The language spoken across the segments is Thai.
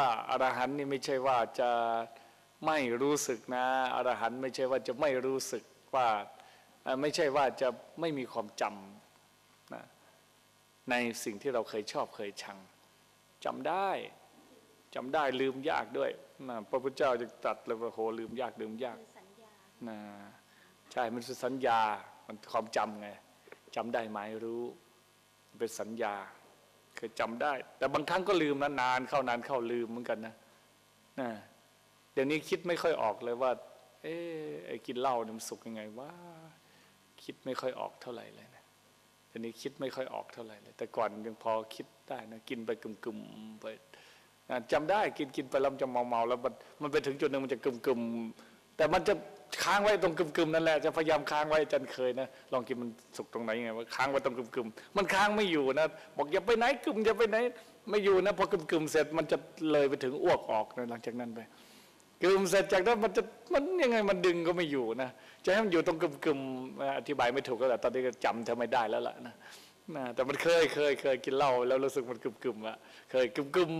ว่าอรหันต์นี่ไม่ใช่ว่าจะไม่รู้สึกนะอรหันต์ไม่ใช่ว่าจะไม่รู้สึกว่าเอ่อไม่ใช่ว่าจะไม่มีความจำนะในสิ่งที่เราเคยชอบเคยชังจำได้จำได้ลืมยากด้วยนะพระพุทธเจ้าจะตรัดเลยว่าโหลืมยากลืมยากคือสัญญานะใช่มันคือสัญญามันความจำไงจำได้ไหมรู้มันเป็นสัญญา เคยจำได้ แต่บางครั้งก็ลืมนะนานเข้านานเข้าลืมเหมือนกันนะนะเดี๋ยวนี้คิดไม่ค่อยออกเลยว่า เอ๊ไอ้กินเหล้าเนี่ยมันสุกยังไงว่าคิดไม่ค่อยออกเท่าไหร่เลยนะเดี๋ยวนี้คิดไม่ค่อยออกเท่าไหร่เลย แต่ก่อนยังพอคิดได้นะกินไปกึ่มๆไปนะจำได้กินกินไปแล้วมันจะเมาๆแล้วมันมันไปถึงจุดหนึ่งมันจะกึ่มๆแต่มันจะ ค้างไว้ตรงกึมๆนั่นแหละจะพยายามค้างไว้จันเคยนะลองกินมันสุกตรงไหนยังไงว่าค้างไว้ตรงกึมๆมันค้างไม่อยู่นะบอกอย่าไปไหนกึมอย่าไปไหน ไม่อยู่นะพอกึมๆเสร็จมันจะเลยไปถึงอ้วกออกนะหลังจากนั้นไปกึมเสร็จจากนั้นมันจะมันยังไงมันดึงก็ไม่อยู่นะจะให้มันอยู่ตรงกึมๆอธิบายไม่ถูกก็แต่ตอนนี้ก็จำเธอไม่ได้แล้วล่ะนะ นะแต่มันเคยเคยเคยกินเหล้าแล้วรู้สึกมันกึมๆอะเคยกึม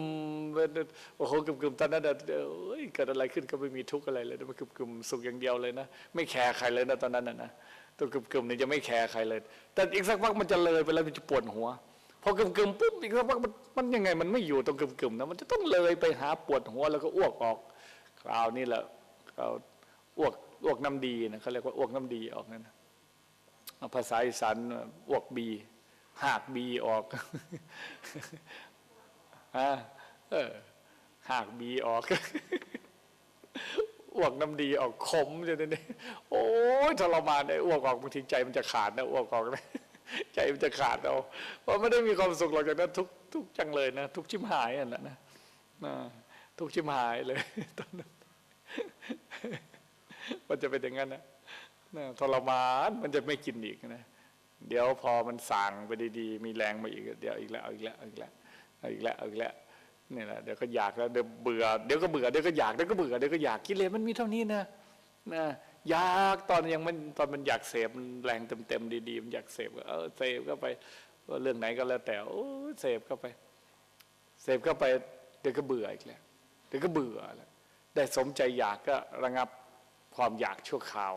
ๆโอ้โหกึมๆตอนนั้นเอ้ยเกิดอะไรขึ้นก็ไม่มีทุกข์อะไรเลยมันกึมๆสุขอย่างเดียวเลยนะไม่แคร์ใครเลยนะตอนนั้นน่ะนะตัวกึมๆเนี่ยจะไม่แคร์ใครเลย แต่อีกสักพักมันจะเลยไปแล้วมันจะปวดหัวพอกึมๆปุ๊บอีกสักพักมันมันยังไงมันไม่อยู่ตรงกึมๆนะมันจะต้องเลยไปหาปวดหัวแล้วก็อ้วกออกคราวนี้แหละเราอ้วกอ้วกน้ำดีนะเขาเรียกว่าอ้วกน้ำดีออกนั่นภาษาอีสานอ้วกบี หากบีออกฮะเออหากบีออกอ้วกน้ำดีออกขมจะนี่โอ้ยทรมานไอ้อ้วกออกบางทีใจมันจะขาดนะอ้วกออกนะใจมันจะขาดเอาเพราะไม่ได้มีความสุขหรอกจากนั้นทุกทุกจังเลยนะทุกชิมหายอะนะนะนะทุกชิมหายเลยตอนนั้นมันจะเป็นอย่างนั้นนะทรมานมันจะไม่กินอีกนะ เดี๋ยวพอมันสั่งไปดีๆ มีแรงมาอีกเดี๋ยวอีกแล้วอีกแล้วอีกแล้วอีกแล้วอีกแล้วนี่แหละเดี๋ยวก็อยากแล้วเดี๋ยวเบื่อเดี๋ยวก็เบื่อเดี๋ยวก็อยากเดี๋ยวก็เบื่อเดี๋ยวก็อยากกิเลสมันมีเท่านี้นะนะอยากตอนยังมันตอนมันอยากเสพมันแรงเต็มๆดีๆมันอยากเสพก็เออเสพเข้าไปว่าเรื่องไหนก็แล้วแต่โอ้เสพเข้าไป เสพเข้าไป เดี๋ยวก็เบื่ออีกแล้วเดี๋ยวก็เบื่อแล้วได้สมใจอยากก็ระงับความอยากชั่วคราว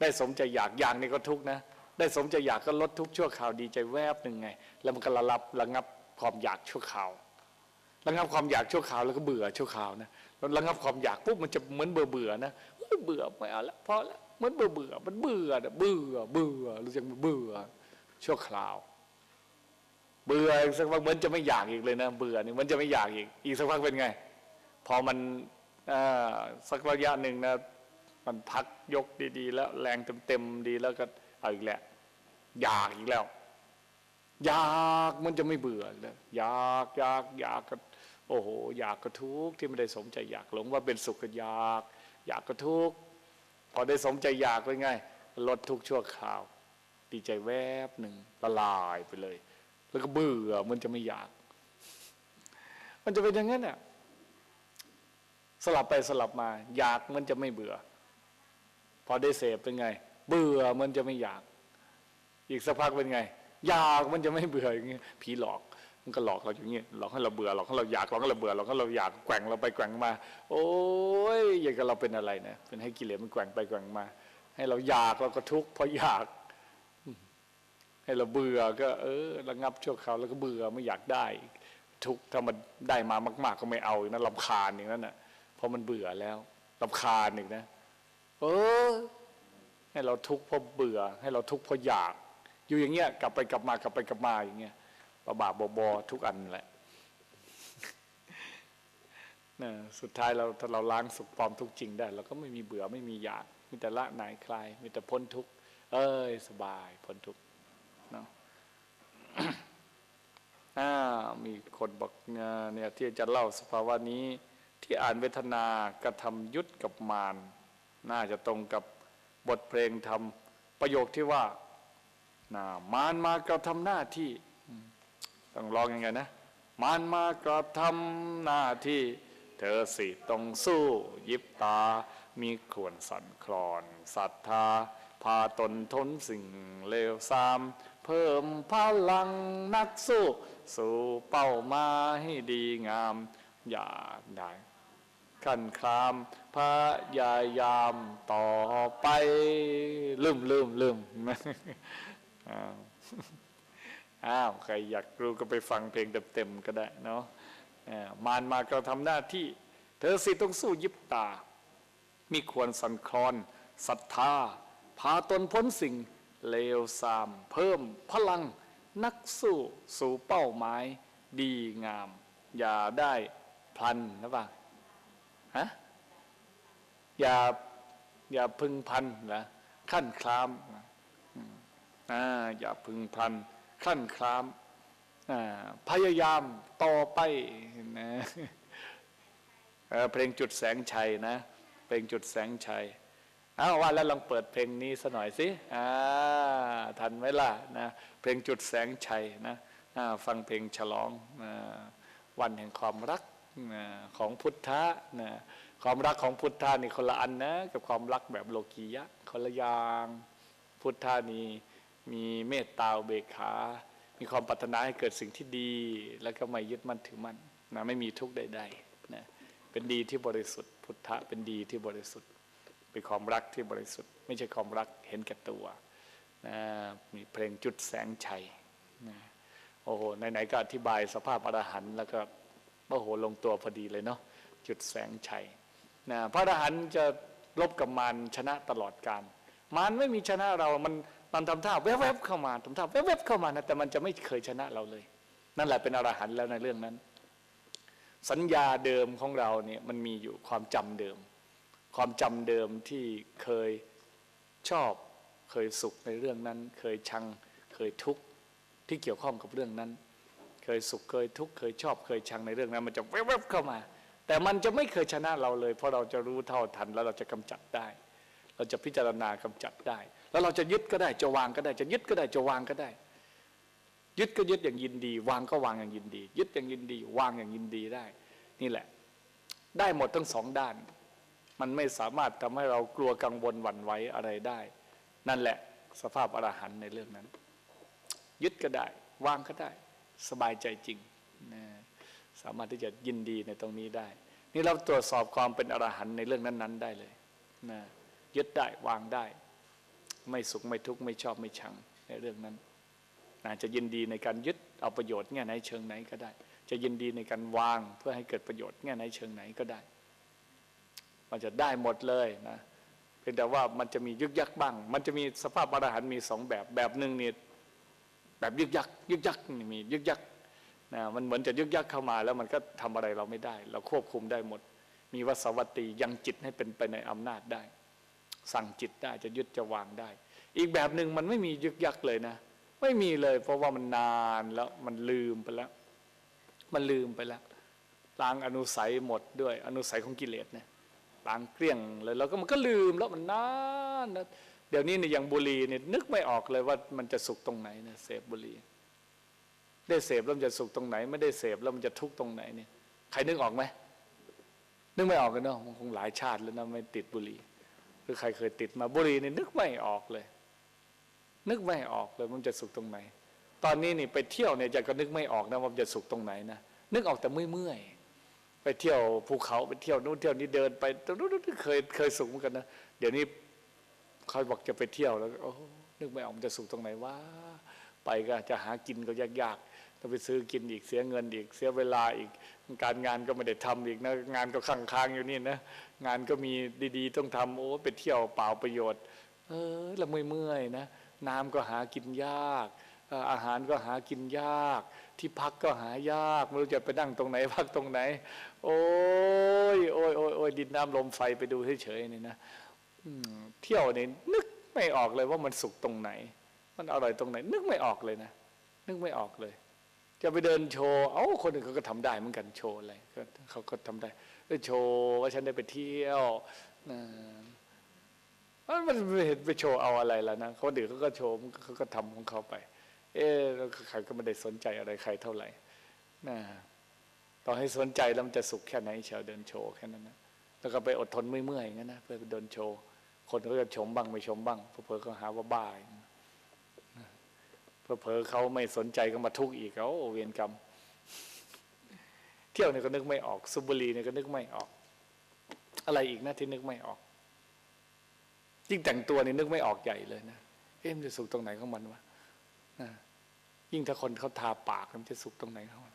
ได้สมใจอยากอย่างนี้ก็ทุกนะ ได้สมใจอยากก็ลดทุกชั่วคราวดีใจแวบหนึ่งไง แล้วมันก็ระลับระงับความอยากชั่วคราวระงับความอยากชั่วคราวแล้วก็เบื่อชั่วคราวนะแล้วระงับความอยากปุ๊บมันจะเหมือนเบื่อเบื่อๆนะเบื่อไม่เอาละพอละเหมือนเบื่อเบื่อมันเบื่อเบื่อเบื่อรู้จักเบื่อชั่วคราว เบื่อสักพักเหมือนจะไม่อยากอีกเลยนะเบื่อนี่มันจะไม่อยากอีก อีกสักพักเป็นไง พอมันอ่าสักระยะหนึ่งนะมันพักยกดี ๆ แล้วแรงเต็มๆดีแล้วก็เอาอีกแหล้ว อยากอีกแล้ว อยากมันจะไม่เบื่อเลยอยากอยากอยากก็โอ้โหอยากก็ทุกข์ที่ไม่ได้สมใจอยากหลงว่าเป็นสุขก็อยาก อยากก็ทุกข์พอได้สมใจอยากเป็นไงลดทุกข์ชั่วคราว ดีใจแวบหนึ่งละลายไปเลย แล้วก็เบื่อมันจะไม่อยาก มันจะเป็นอย่างนั้นน่ะสลับไปสลับมา อยากมันจะไม่เบื่อ พอได้เสพเป็นไง เบื่อมันจะไม่อยาก อีกสักพักเป็นไง อยากมันจะไม่เบื่ออย่างเงี้ยผีหลอกมันก็หลอกเราอย่างเงี้ยหลอกให้เราเบื่อหลอกให้เราอยากหลอกให้เราเบื่อหลอกให้เราอยากแกว่งเราไปแกว่งมา โอ้ยอย่างกับเราเป็นอะไรนะเป็นให้กิเลสมันแกว่งไปแกว่งมา ให้เราอยากเราก็ทุกข์เพราะอยาก ให้เราเบื่อก็ เออระงับชั่วคราวแล้วก็เบื่อไม่อยากได้ ทุกข์ถ้ามันได้มามาก ๆ ก็ไม่เอาอีกนะลำคาญอย่างนั้นน่ะเพราะมันเบื่อแล้วลำคาญอีกนะเออให้เราทุกข์เพราะเบื่อ ให้เราทุกข์เพราะอยาก อยู่อย่างเงี้ยกลับไปกลับมากลับไปกลับมาอย่างเงี้ยบาบาบบอทุกอันแหละนะสุดท้ายเราถ้าเราล้างสุขปลอมทุกจริงได้เราก็ไม่มีเบื่อไม่มีอยากมีแต่ละหนายคลายมีแต่พ้นทุกเอ้ยสบายพ้นทุกเนาะอ่ามีคนบอกเนี่ยเนี่ยที่จะเล่าสภาวะนี้ ที่อ่านเวทนากระทำยุทธกับมารน่าจะตรงกับบทเพลงทำประโยคที่ว่า น่ามารมากระทำหน้าที่ต้องร้องยังไงนะ มารมากระทำหน้าที่ เธอสิต้องสู้ยิบตา มีขวนสั่นคลอนศรัทธา พาตนทนสิ่งเลวทราม เพิ่มพลังนักสู้ สู่เป้าหมายดีงาม อย่าได้ขั้นครามพยายามต่อไป ลืมลืมลืม อ้าวอ้าวใครอยากรู้ก็ไปฟังเพลงเต็มๆก็ได้เนาะมารมากระทำหน้าที่ เธอสิต้องสู้ยิบตา มีควรสันคลอนศรัทธา พาตนพ้นสิ่ง เลวทราม เพิ่มพลัง นักสู้สู่เป้าหมาย ดีงาม อย่าได้พลันนะป่ะฮะอย่าอย่าพึงพันนะขั้นคลามอืม อย่าพึงพันขั้นคลามอ่าพยายามต่อไปนะเพลงจุดแสงชัยนะ เพลงจุดแสงชัยอ้าว่าแล้วลองเปิดเพลงนี้สัหน่อยสิอ่าทันไหมล่ะนะเพลงจุดแสงชัยนะฟังเพลงฉลองวันแห่งความรักของพุทธะนะความรักของพุทธะนี่คนละอันนะกับความรักแบบโลกียะคนละอย่างพุทธะนี่ มีเมตตาเบกขา มีความปรารถนาให้เกิดสิ่งที่ดี แล้วก็ไม่ยึดมั่นถือมั่นนะไม่มีทุกข์ใดๆนะเป็นดีที่บริสุทธิ์ พุทธะเป็นดีที่บริสุทธิ์ เป็นความรักที่บริสุทธิ์ ไม่ใช่ความรักเห็นแก่ตัวนะมีเพลงจุดแสงชัยนะโอ้โหไหนๆก็อธิบายสภาพอรหันต์แล้วก็โอ้โหลงตัวพอดีเลยเนาะจุดแสงชัยนะพระอรหันต์จะลบกับมารชนะตลอดการมารไม่มีชนะเรามัน มันทำท่าแวบๆเข้ามาทำท่าแวบๆเข้ามานะแต่มันจะไม่เคยชนะเราเลย นั่นแหละเป็นอรหันต์แล้วในเรื่องนั้น สัญญาเดิมของเราเนี่ยมันมีอยู่ความจำเดิม ความจำเดิมที่เคยชอบเคยสุขในเรื่องนั้น เคยชังเคยทุกข์ที่เกี่ยวข้องกับเรื่องนั้น เคยสุขเคยทุกข์เคยชอบเคยชังในเรื่องนั้น มันจะแวบๆเข้ามา แต่มันจะไม่เคยชนะเราเลย เพราะเราจะรู้เท่าทันแล้วเราจะกำจัดได้ เราจะพิจารณากำจัดได้ แล้วเราจะยึดก็ได้จะวางก็ได้ จะยึดก็ได้จะวางก็ได้ ยึดก็ยึดอย่างยินดี วางก็วางอย่างยินดี ยึดอย่างยินดี วางอย่างยินดีได้ นี่แหละ ได้หมดทั้งสองด้าน มันไม่สามารถทำให้เรากลัวกังวลหวั่นไหวอะไรได้ นั่นแหละสภาพอรหันในเรื่องนั้น ยึดก็ได้ วางก็ได้ สบายใจจริงนะสามารถที่จะยินดีในตรงนี้ได้ นี่เราตรวจสอบความเป็นอรหันในเรื่องนั้น ๆ ได้เลยนะยึดได้วางได้ ไม่สุขไม่ทุกข์ไม่ชอบไม่ชังในเรื่องนั้นนะจะยินดีในการยึดเอาประโยชน์แง่ไหนเชิงไหนก็ได้ จะยินดีในการวางเพื่อให้เกิดประโยชน์แง่ไหนเชิงไหนก็ได้ มันจะได้หมดเลยนะเพียงแต่ว่ามันจะมียึกยักบ้าง มันจะมีสภาพอรหันมีสองแบบแบบหนึ่งนี่แบบยึกยักยึกยักนี่มียึกยักนะมันเหมือนจะยึกยักเข้ามาแล้วมันก็ทำอะไรเราไม่ได้ เราควบคุมได้หมด มีวสวัตตียังจิตให้เป็นไปในอำนาจได้ สั่งจิตได้จะยึดจะวางได้ อีกแบบหนึ่งมันไม่มียึกยักเลยนะ ไม่มีเลย เพราะว่ามันนานแล้วมันลืมไปแล้ว มันลืมไปแล้วล้างอนุสัยหมดด้วยอนุสัยของกิเลสเนี่ยล้างเกลี้ยงเลยแล้วก็มันก็ลืมแล้วมันนานนะเดี๋ยวนี้เนี่ยอย่างบุหรี่เนี่ยนึกไม่ออกเลยว่ามันจะสุขตรงไหนเนี่ยเสพบุหรี่ได้เสพแล้วมันจะสุขตรงไหน ไม่ได้เสพแล้วมันจะทุกตรงไหนเนี่ยใครนึกออกไหมนึกไม่ออกกันเนาะมันคงหลายชาติแล้วนะไม่ติดบุหรี่ หรือใครเคยติดมาบุหรี่เนี่ยนึกไม่ออกเลย นึกไม่ออกเลยมันจะสุขตรงไหน ตอนนี้นี่ไปเที่ยวเนี่ยจะก็นึกไม่ออกนะว่าจะสุขตรงไหนนะนึกออกแต่เมื่อยๆไปเที่ยวภูเขาไปเที่ยวนู้นเที่ยวนี้เดินไปตรงนู้นเคยเคยสุขเหมือนกันนะเดี๋ยวนี้เขาบอกจะไปเที่ยวแล้วโอ้นึกไม่ออกมันจะสุขตรงไหนวะไปก็จะหากินก็ยาก ต้องไปซื้อกินอีกเสียเงินอีกเสียเวลาอีกการงานก็ไม่ได้ทำอีกนะงานก็ค้างๆอยู่นี่นะงานก็มีดีๆ ต้องทำโอ้ไปเที่ยวเปล่าประโยชน์ เออละเมื่อยๆนะน้ำก็หากินยากอาหารก็หากินยาก ที่พักก็หายากไม่รู้จะไปนั่งตรงไหน พักตรงไหน โอ้ยโอ้ยโอ้ยโอ้ยดินน้ำลมไฟไปดูเฉยๆนี่นะเที่ยวนี่นึกไม่ออกเลยว่ามันสุขตรงไหน มันอร่อยตรงไหน นึกไม่ออกเลยนะ นึกไม่ออกเลย จะไปเดินโชว์เอ้าคนอื่นเขาก็ทำได้เหมือนกันโชว์อะไรเขาก็ทำได้เออโชว์ว่าฉันได้ไปเที่ยวนะมันไม่เห็นไปโชว์เอาอะไรแล้วนะคนอื่นเขาก็โชว์มันก็เขาก็ทำของเขาไป เออแล้วใครก็ไม่ได้สนใจอะไรใครเท่าไหร่นะต่อให้สนใจแล้วมันจะสุขแค่ไหนเชียวเดินโชว์แค่นั้นนะแล้วก็ไปอดทนเมื่อยๆอย่างนั้นนะเพื่อไปเดินโชว์คนเขาจะชมบ้างไม่ชมบ้างเพื่อเขาหาว่าบ้าอย่าง เพื่อเขาไม่สนใจก็มาทุกข์อีกเขาเวรกรรม เที่ยวเนี่ยก็นึกไม่ออกสูบบุหรี่เนี่ยก็นึกไม่ออก อะไรอีกนะที่นึกไม่ออกยิ่งแต่งตัวนี่นึกไม่ออกใหญ่เลยนะเอ๊ะมันจะสุขตรงไหนของมันวะนะยิ่งถ้าคนเขาทาปากมันจะสุขตรงไหนของมัน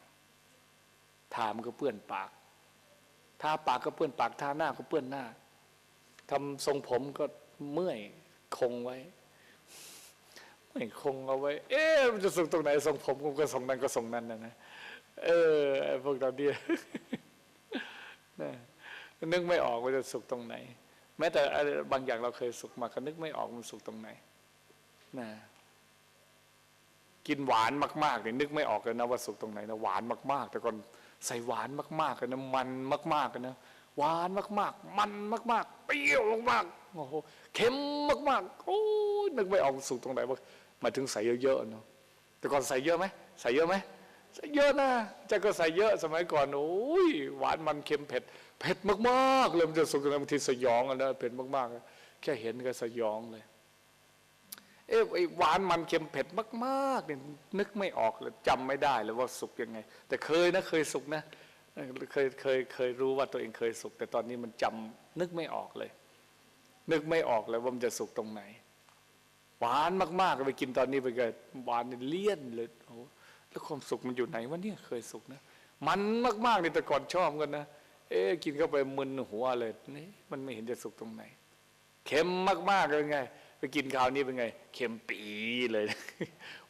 ทามันก็เปื้อนปากทาปากก็เปื้อนปากทาหน้าก็เปื้อนหน้าทำทรงผมก็เมื่อยคงไว้ ไม่คงเอาไว้ เอ๊ะมันจะส่งตรงไหนส่งผมกูก็ส่งนั้นก็ส่งนั้นนะนะเออไอพวกเราเดียนะนึกไม่ออกว่าจะสุขตรงไหน แม้แต่บางอย่างเราเคยสุขมาก็นึกไม่ออกมันสุขตรงไหนนะกินหวานมากๆเนี่ยนึกไม่ออกเลยนะว่าสุขตรงไหนนะหวานมากๆ แต่ก่อนใส่หวานมากๆเลยนะมันมากๆเลยนะหวานมากๆ มันมากๆเปรี้ยวมากๆโอ้โหเค็มมากๆโอ้ยนึกไม่ออกสุขตรงไหนว่า มาถึงใส่เยอะๆเนาะแต่ก่อนใส่เยอะไหมใส่เยอะไหมใส่เยอะนะจะก็ใส่เยอะสมัยก่อนโอ้ยหวานมันเค็มเผ็ดเผ็ดมากๆเลยมันจะสุขตรงไหนบางทีสยองอะนะเผ็ดมากๆแค่เห็นก็สยองเลยเอ๊ะไอ้หวานมันเค็มเผ็ดมากๆเนี่ยนึกไม่ออกเลยจำไม่ได้เลยว่าสุกยังไง แต่เคยนะเคยสุกนะเออเคยเคยเคยรู้ว่าตัวเองเคยสุก แต่ตอนนี้มันจำนึกไม่ออกเลย นึกไม่ออกเลยว่ามันจะสุกตรงไหน หวานมากๆไปกินตอนนี้ไปเกิดหวานเลี่ยนเลยโอ้โหแล้วความสุขมันอยู่ไหนวะเนี่ยเคยสุกนะ มันมากๆนี่แต่ก่อนชอบกันนะเอ๊กินเข้าไปมึนหัวเลยนี่มันไม่เห็นจะสุกตรงไหน เค็มมากๆเลยไง ไปกินคราวนี้เป็นไง เค็มปีเลย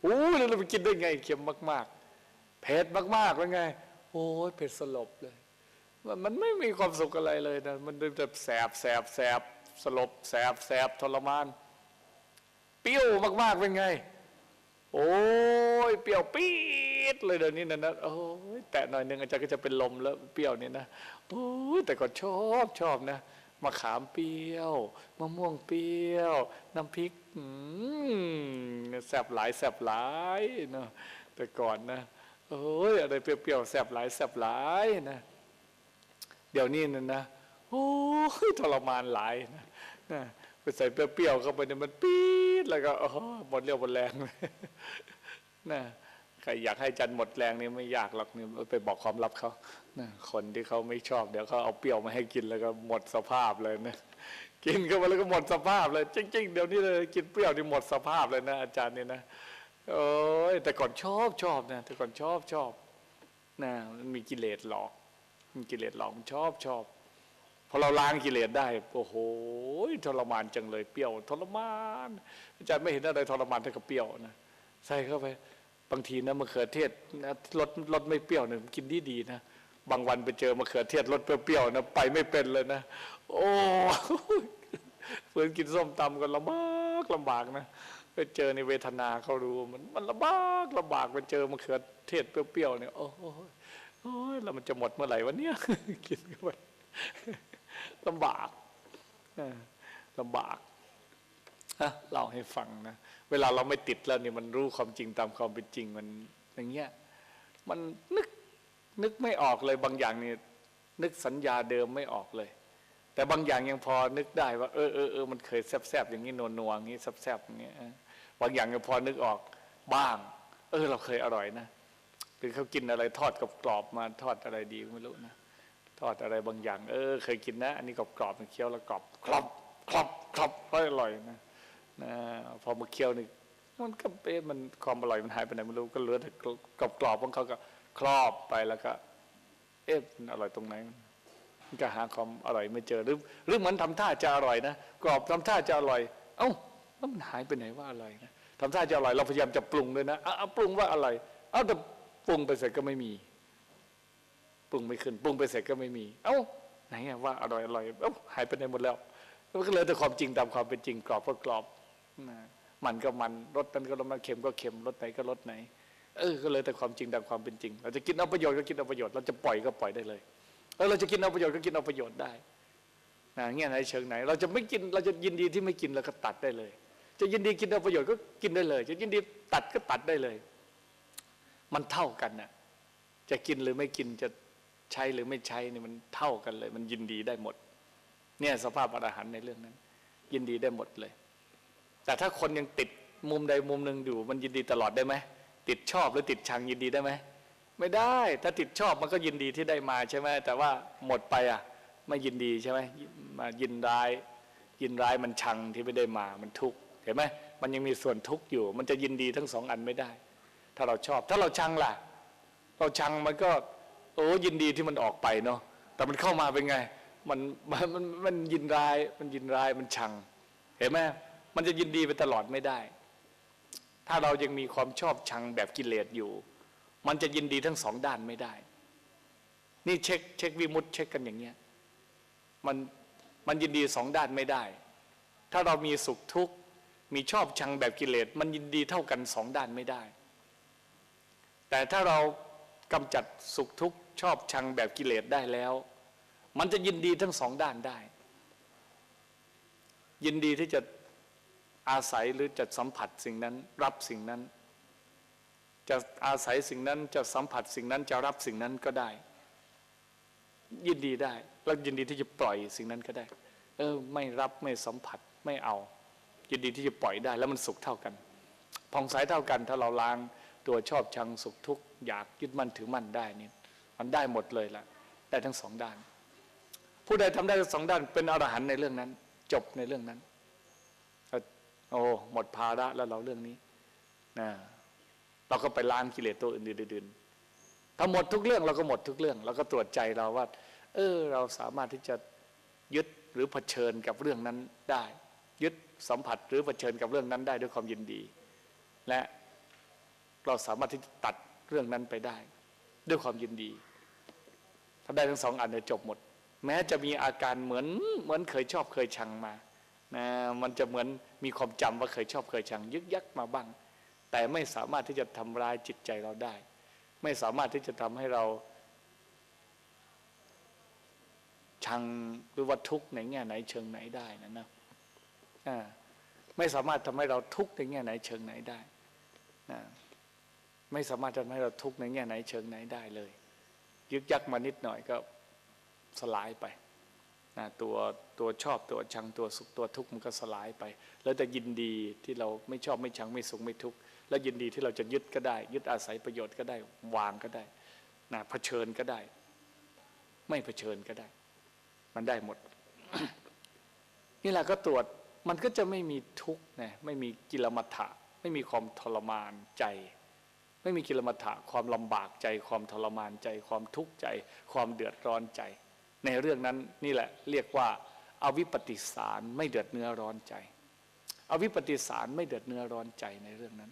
โอ้แล้วเราไปกินได้ไง เค็มมาก ๆเผ็ดมากๆเป็นไง โอ้ยเผ็ดสลบเลยมันมันไม่มีความสุขอะไรเลยนะ มันจะแสบแสบแสบสลบแสบแสบทรมาน เปรี้ยวมากๆเป็นไง โอ้ยเปรี้ยวปี๊ดเลยเดี๋ยวนี้นะนะโอ้ยแตะหน่อยนึงอาจารย์ก็จะเป็นลมแล้วเปรี้ยวนี่นะโอ้ยแต่ก็ชอบชอบนะมะขามเปรี้ยวมะม่วงเปรี้ยว น้ำพริกแสบหลายแสบหลายเนาะแต่ก่อนนะโอ้ยอะไรเปรี้ยวๆแสบหลายแสบหลายนะเดี๋ยวนี้นะนะโอ้ยทรมานหลายนะนะไปใส่เปรี้ยวๆเข้าไปเนี่ยมันปี๊ ดแล้วก็โอ้หมดเรี่ยวหมดแรงเลยนะใครอยากให้จันหมดแรงนี่ไม่ยากหรอกนี่ไปบอกความลับเขานะคนที่เขาไม่ชอบเดี๋ยวเขาเอาเปรี้ยวมาให้กินแล้วก็หมดสภาพเลยนะกินเข้าไปแล้วก็หมดสภาพเลยจริงๆเดี๋ยวนี้เลยกินเปรี้ยวนี่หมดสภาพเลยนะอาจารย์เนี่ยนะโอ้ยแต่ก่อนชอบชอบนะแต่ก่อนชอบชอบนะมันมีกิเลสหลอกมันกิเลสหลอกชอบชอบ อเราล้างกิเลสได้โอ้โหทรมานจังเลยเปรี้ยว ทรมานอาจารย์ไม่เห็นอะไรทรมานเท่ากับเปรี้ยวนะใส่เข้าไปบางทีนะมะเขือเทศนะรสรสไม่เปรี้ยวเนี่ยกินดีดีนะบางวันไปเจอมะเขือเทศรสเปรี้ยวๆนะไปไม่เป็นเลยนะโอ้เพื่อนกินส้มตำกันลำบากลำบากนะไปเจอในเวทนาเขารู้มันมันลำบากลำบากไปเจอมะเขือเทศเปรี้ยวๆเนี่ยโอ้โหโอ้แล้วมันจะหมดเมื่อไหร่วะเนี่ยกินเข้าไป ลำบากเออลำบากอะเล่าให้ฟังนะเวลาเราไม่ติดแล้วนี่มันรู้ความจริงตามความเป็นจริงมันอย่างเงี้ยมันนึกนึกไม่ออกเลยบางอย่างนี่นึกสัญญาเดิมไม่ออกเลย แต่บางอย่างยังพอนึกได้ว่าเออเออเออมันเคยแซบๆอย่างนี้นัวๆอย่างนี้แซบๆอย่างนี้เออบางอย่างยังพอนึกออกบ้าง เออ เราเคยอร่อยนะหรือเขากินอะไรทอดกับกรอบมาทอดอะไรดีไม่รู้นะ ทอดอะไรบางอย่าง เออ เคยกินนะ อันนี้กรอบกรอบมันเคี้ยวแล้วกรอบกรอบกรอบกรอบก็อร่อยนะนะพอมาเคี้ยวนี่มันก็เป๊ะมันความอร่อยมันหายไปไหนไม่รู้ก็เหลือแต่กรอบกรอบของเขาก็ครอบไปแล้วก็ เอ๊ะมันอร่อยตรงไหนมันก็หาความอร่อยไม่เจอหรือหรือเหมือนทำท่าจะอร่อยนะกรอบทำท่าจะอร่อย เอ้าแล้วมันหายไปไหนว่าอร่อยนะทำท่าจะอร่อยเราพยายามจะปรุงด้วยนะอาเอาปรุงว่าอร่อยเอาแต่ปรุงไปเสร็จก็ไม่มี ปรุงไม่ขึ้นปรุงไปเสร็จก็ไม่มี เอ้าไหนอะว่าอร่อยอร่อยเอ้าหายไปไหนหมดแล้วมันก็เลยแต่ความจริงตามความเป็นจริงกรอบก็กรอบนะมันก็มันรสนั้นก็รสนั้นเค็มก็เค็มรสไหนก็รสไหน เออก็เลยแต่ความจริงตามความเป็นจริง เราจะกินเอาประโยชน์ก็กินเอาประโยชน์เราจะปล่อยก็ปล่อยได้เลยเออเราจะกินเอาประโยชน์ก็กินเอาประโยชน์ได้นะเงี้ยไหนเชิงไหน เราจะไม่กินเราจะยินดีที่ไม่กินเราก็ตัดได้เลย จะยินดีกินเอาประโยชน์ก็กินได้เลย จะยินดีตัดก็ตัดได้เลย มันเท่ากันน่ะจะกินหรือไม่กินจะ ใช้หรือไม่ใช้นี่มันเท่ากันเลย มันยินดีได้หมด เนี่ยสภาพอรหันในเรื่องนั้น ยินดีได้หมดเลย แต่ถ้าคนยังติดมุมใดมุมหนึ่งอยู่ มันยินดีตลอดได้ไหมติดชอบหรือติดชังยินดีได้ไหมไม่ได้ ถ้าติดชอบมันก็ยินดีที่ได้มาใช่ไหมแต่ว่าหมดไปอะไม่ยินดีใช่ไหมมายินร้าย ยินร้ายมันชังที่ไม่ได้มามันทุกข์เห็นไหมมันยังมีส่วนทุกข์อยู่ มันจะยินดีทั้งสองอันไม่ได้ ถ้าเราชอบ ถ้าเราชังล่ะ เราชังมันก็ โอ้ยินดีที่มันออกไปเนาะแต่มันเข้ามาเป็นไงมันมันมันมันยินร้าย มันยินร้ายมันชัง เห็นไหมมันจะยินดีไปตลอดไม่ได้ ถ้าเรายังมีความชอบชังแบบกิเลสอยู่ มันจะยินดีทั้งสองด้านไม่ได้ นี่เช็คเช็ควิมุตเช็คกันอย่างเงี้ยมันมันยินดีสองด้านไม่ได้ ถ้าเรามีสุขทุกข์มีชอบชังแบบกิเลสมันยินดีเท่ากันสองด้านไม่ได้ แต่ถ้าเรากำจัดสุขทุกข์ ชอบชังแบบกิเลสได้แล้ว มันจะยินดีทั้งสองด้านได้ ยินดีที่จะอาศัยหรือจะสัมผัสสิ่งนั้น รับสิ่งนั้น จะอาศัยสิ่งนั้นจะสัมผัสสิ่งนั้นจะรับสิ่งนั้นก็ได้ ยินดีได้ แล้วยินดีที่จะปล่อยสิ่งนั้นก็ได้ เออ ไม่รับไม่สัมผัสไม่เอา ยินดีที่จะปล่อยได้ แล้วมันสุขเท่ากันผ่องใสเท่ากัน ถ้าเราล้างตัวชอบชังสุขทุกข์อยากยึดมั่นถือมั่นได้นี่ มันได้หมดเลยละได้ทั้งสองด้าน ผู้ใดทำได้ทั้งสองด้าน เป็นอรหันต์ในเรื่องนั้น จบในเรื่องนั้นโอ้หมดภาระแล้วเราเรื่องนี้นะเราก็ไปล้างกิเลสตัวอื่นๆถ้าหมดทุกเรื่องเราก็หมดทุกเรื่องเราก็ตรวจใจเราว่า เออ เราสามารถที่จะยึดหรือเผชิญกับเรื่องนั้นได้ ยึดสัมผัสหรือเผชิญกับเรื่องนั้นได้ด้วยความยินดี และเราสามารถที่จะตัดเรื่องนั้นไปได้ ด้วยความยินดี ถ้าได้ทั้งสองอันเนี่ยจบหมด แม้จะมีอาการเหมือนเหมือนเคยชอบเคยชังมานะมันจะเหมือนมีความจำว่าเคยชอบเคยชัง ยึกยักมาบ้าง แต่ไม่สามารถที่จะทำร้ายจิตใจเราได้ ไม่สามารถที่จะทำให้เรา ชังหรือว่าทุกข์ในแง่ไหนเชิงไหนได้นะนะอ่าไม่สามารถทำให้เราทุกข์ในแง่ไหนเชิงไหนได้นะ ไม่สามารถทำให้เราทุกข์ในแง่ไหนเชิงไหนได้เลย ยึกยักมานิดหน่อยก็สลายไปนะตัวตัวชอบตัวชังตัวสุขตัวทุกข์มันก็สลายไป แล้วแต่ยินดีที่เราไม่ชอบไม่ชังไม่สุขไม่ทุกข์แล้วยินดีที่เราจะยึดก็ได้ ยึดอาศัยประโยชน์ก็ได้วางก็ได้นะเผชิญก็ได้ ไม่เผชิญก็ได้ มันได้หมด นี่แหละก็ตรวจมันก็จะไม่มีทุกข์นะไม่มีกิลมัฏฐะไม่มีความทรมานใจ ไม่มีกิลมัฏฐะความลำบากใจ ความทรมานใจ ความทุกข์ใจ ความเดือดร้อนใจ ในเรื่องนั้นนี่แหละเรียกว่าอาวิปติสารไม่เดือดเนื้อร้อนใจอวิปติสารไม่เดือดเนื้อร้อนใจในเรื่องนั้น